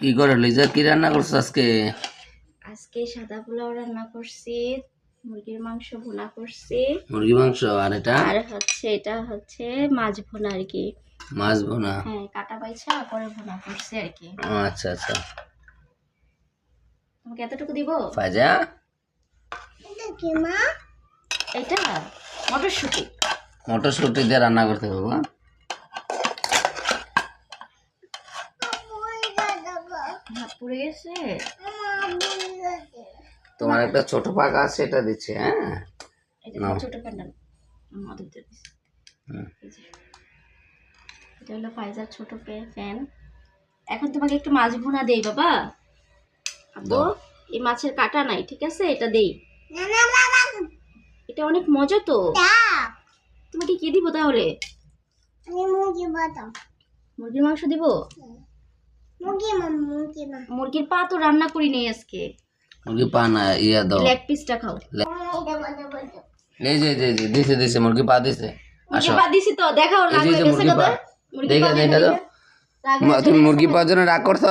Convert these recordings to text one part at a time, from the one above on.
কি করে লিজা কি রান্না করছ আজকে? আজকে সাদা পোলাও রান্না করছি মুরগির মাংস ভুনা করছি। মুরগি মাংস আর এটা? আর হচ্ছে এটা হচ্ছে মাছ ভুনা আর কি। মাছ ভোনা? হ্যাঁ কাটা পাইছা পরে ভুনা করছি আর কি। ও, আচ্ছা আচ্ছা। তোমাকে এতটুকু দিব? ফাজা এটা মটরশুটি। মটরশুটি দিয়ে রান্না করতে হবে গেছে? তোমার একটা ছোট পাকা আছে এটা দিচ্ছে হ্যাঁ? এটা। ছোট। এটা হলো ফাইজার ছোট ফ্যান। এখন তোমাকে একটু মাছ ভুনা দেই বাবা। আব্বু এই মাছের কাটা নাই ঠিক আছে? এটা দেই। এটা অনেক মজা তো। তোমাকে কি দিব তাহলে? মুরগির মাংস দিব? মুরগির পা তো রান্না করি নেই আজকে মুরগি পা না ইয়া দাও লেগ পিসটা খাও এই যে যে, যে দিছে দিছে মুরগি পা দিছে আসো পা দিছি তো দেখাও রাগ যে, এই যে হয়ে গেছে মুরগি পা দেখা দেখা দাও তুমি মুরগি পাওয়ার জন্য রাগ করছ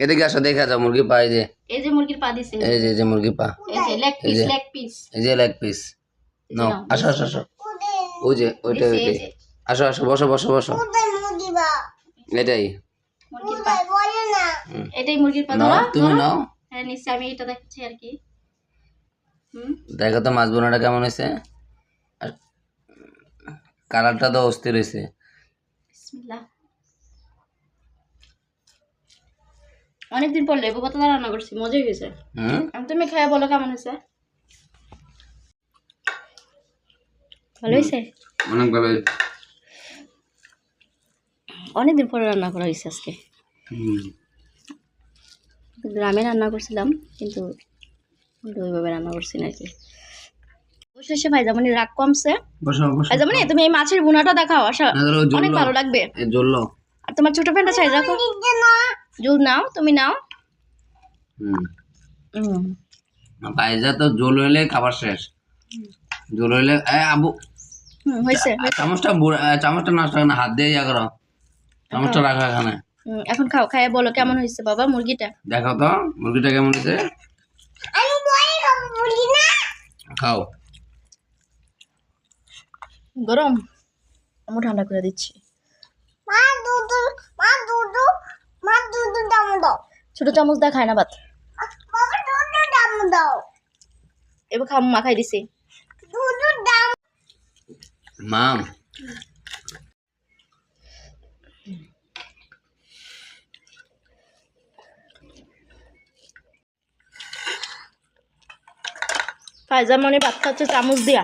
এদিকে আসো দেখা যাও মুরগি পা এই যে এই যে মুরগির পা দিছি এই যে যে মুরগি পা এই যে লেগ পিস। লেগ পিস এই যে লেগ পিস নাও আসো আসো আসো ওই যে ওইটা ওইটাই আসো আসো বসো বসো বসো এটাই মুরগির পা। এটাই মুরগির পা ধরো তুমি নাও। হ্যাঁ নিশ্চয় আমি এটা দেখছি আর কি। হুম? দেখো তো মাছ বোনাটা কেমন হয়েছে। আর কালারটা তো অস্থির হয়েছে। বিসমিল্লাহ। অনেকদিন পর লেবু পাতা রান্না করছি মজাই হয়েছে। হুম? আমি তুমি খেয়ে বলো কেমন হয়েছে। ভালো হয়েছে? অনেক ভালো অনেকদিন পরে রান্না করা হয়েছে আজকে। হুম। গ্রামে রান্না করছিলাম কিন্তু ওইভাবে রান্না করছি না কি অবশেষে ভাইজামনি রাগ কমছে। বসো বসো। ভাইজামনি তুমি এই মাছের বুনাটা দেখাও আশা অনেক ভালো লাগবে। এ আর তোমার ছোট ফ্যানটা চাই রাখো জুল নাও তুমি নাও। হুম। হুম। পায়জা তো জল হইলে খাবার শেষ। জল হইলে আবু। হয়েছে চামচটা চামচটা নষ্ট না হাত দিয়ে ইয়া করো। চামচটা রাখা এখানে। এখন খাও খাইয়ে বলো কেমন হয়েছে বাবা মুরগিটা? দেখো তো মুরগিটা কেমন হয়েছে? আমি বলি বলি না। খাও। গরম? আমি ঠান্ডা করে দিচ্ছি। মা দুধ মা দুধ মা দুধ দাও দাও। ছোট চামচ দা খায় না ভাত। বাবা দুধ দাম দাও। এবার খাম মাখাই দিছি। মাম ফাইজা মনে ভাত খাচ্ছে চামচ দিয়া।